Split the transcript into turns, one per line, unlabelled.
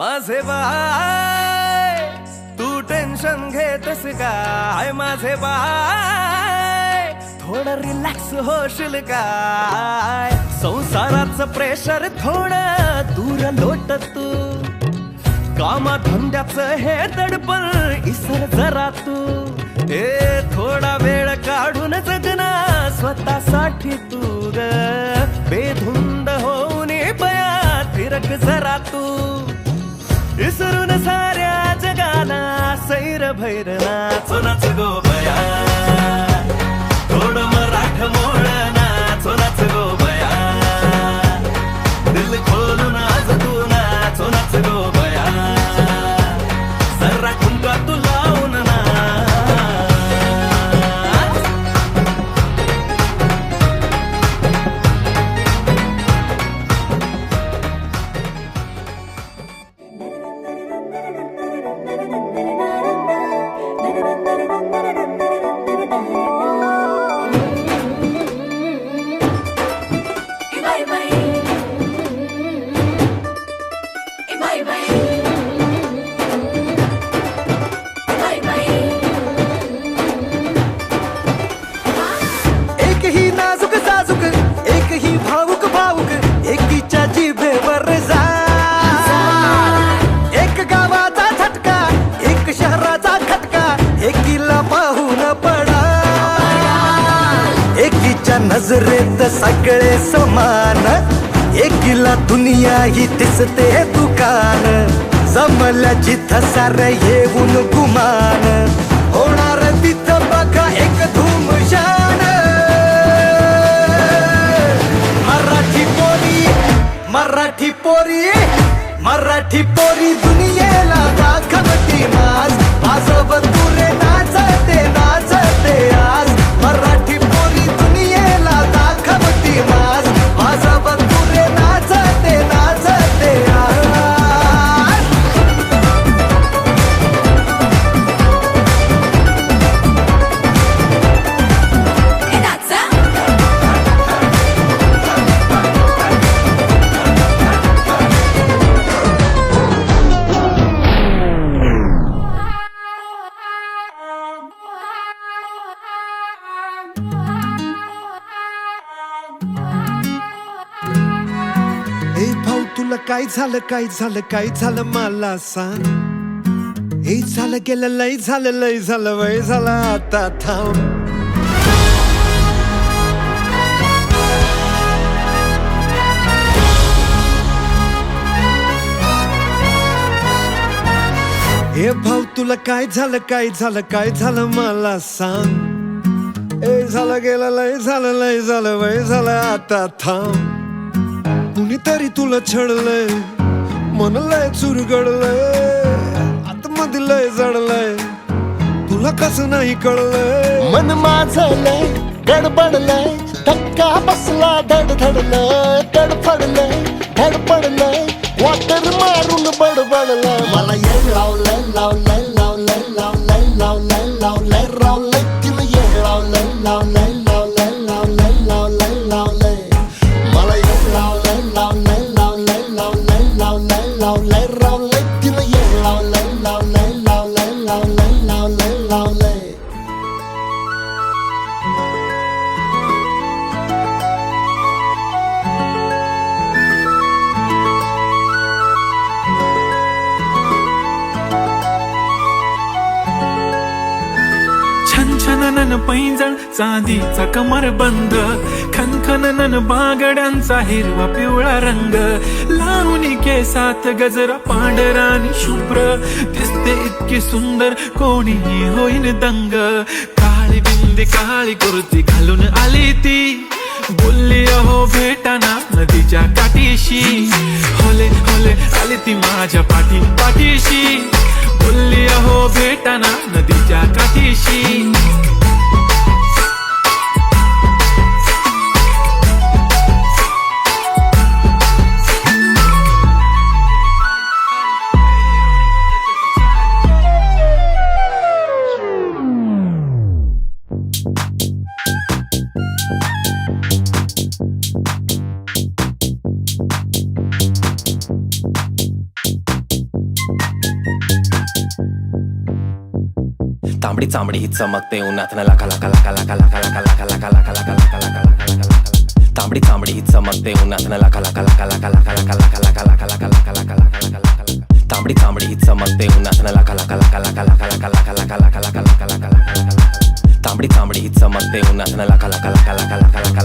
माझे बाय. तू टेन्शन घेतस काय माझे बाय. थोडं रिलॅक्स होशील काय संसाराचं प्रेशर थोडं दूर लोट तू कामा धंद्याचं हे दडपण इसर जरा तू ए थोडा वेळ काढून जगना स्वतःसाठी तू ग. बेधुंद होऊन बया फिरक जरा तू सैर भैर नाचो नाच गो
एकीच्या नजरेत सगळे समान. एकीला दुनिया ही दिसते दुकान. जमल्या जिथं सार येऊन गुमान. तुला काय झालं काय झालं काय झालं मला सांग. हे झालं गेलं लय झालं लय झालं वय झालं आता थांब. हे भाऊ तुला काय झालं काय झालं काय झालं मला सांग. ए झालं गेलं लय झालं लय झालं वय झालं आता थांब. कुणीतरी तुला छळलंय? मन लय चुरगडलंय आतमध्ये लय जडलंय तुला कसं नाही कळलंय?
मन माझलंय गडबडलंय. धक्का बसला धडधडलंय. तडफडलंय धडपडलंय. वाटर मारून बडबडलंय. मला लावलंय लावलंय लावलंय लावलंय
छन नन पैंजण चांदीचा कमर बंद. खनखन बागड्यांचा हिरवा पिवळा रंग. लावणी केसात गजरा पांढरा आणि शुभ्र. दिसते इतकी सुंदर कोणीही होईन दंग काळी बिंदी काळी कुर्ती घालून आली ती बोलली अहो भेटाना नदीच्या काठीशी होले होले आली ती माझ्या पाठी पाठीशी बोलली अहो भेटाना नदीच्या काठीशी
आपली चांबडी ही चमकते उन्हातनं लाका लाका लाका लाका लाका लाका लाका लाका लाका लाका लाका लाका लाका लाका लाका तांबडी चांबडी ही चमकते उन्हातनं लाका लाका लाका लाका लाका लाका लाका लाका लाका लाका लाका लाका लाका लाका लाका लाका तांबडी चांबडी ही चमकते उन्हातनं लाका लाका लाका लाका लाका लाका लाका लाका लाका लाका लाका लाका लाका लाका तांबडी चांबडी ही चमकते उन्हातनं लाका लाका लाका लाका लाका लाका